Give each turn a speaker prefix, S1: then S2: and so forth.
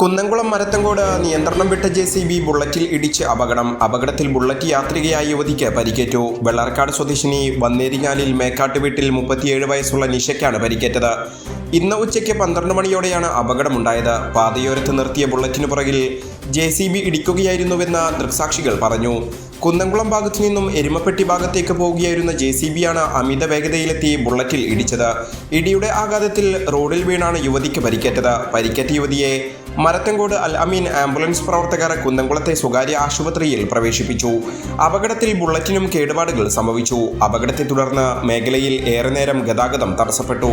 S1: കുന്നംകുളം മരത്തങ്കോട് നിയന്ത്രണം വിട്ട J C B ബുള്ളറ്റിൽ ഇടിച്ച് അപകടം. അപകടത്തിൽ ബുള്ളറ്റ് യാത്രികയായ യുവതിക്ക് പരിക്കേറ്റു. വെള്ളാർക്കാട് സ്വദേശിനി വന്നേരിങ്ങാലിൽ മേക്കാട്ട് വീട്ടിൽ മുപ്പത്തിയേഴ് വയസ്സുള്ള നിഷയ്ക്കാണ് പരിക്കേറ്റത്. ഇന്ന് ഉച്ചയ്ക്ക് പന്ത്രണ്ട് മണിയോടെയാണ് അപകടമുണ്ടായത്. പാതയോരത്ത് നിർത്തിയ ബുള്ളറ്റിനു പുറകിൽ ജെ സി ബി ഇടിക്കുകയായിരുന്നുവെന്ന് ദൃക്സാക്ഷികൾ പറഞ്ഞു. കുന്നംകുളം ഭാഗത്തു നിന്നും എരുമപ്പെട്ടി ഭാഗത്തേക്ക് പോവുകയായിരുന്ന ജെ സി ബിയാണ് അമിത വേഗതയിലെത്തി ബുള്ളറ്റിൽ ഇടിച്ചത്. ഇടിയുടെ ആഘാതത്തിൽ റോഡിൽ വീണാണ് യുവതിക്ക് പരിക്കേറ്റത്. പരിക്കേറ്റ യുവതിയെ മരത്തങ്കോട് അൽ അമീൻ ആംബുലൻസ് പ്രവർത്തകർ കുന്നംകുളത്തെ സ്വകാര്യ ആശുപത്രിയിൽ പ്രവേശിപ്പിച്ചു. അപകടത്തിൽ ബുള്ളറ്റിനും കേടുപാടുകൾ സംഭവിച്ചു. അപകടത്തെ തുടർന്ന് മേഖലയിൽ ഏറെ നേരം ഗതാഗതം തടസ്സപ്പെട്ടു.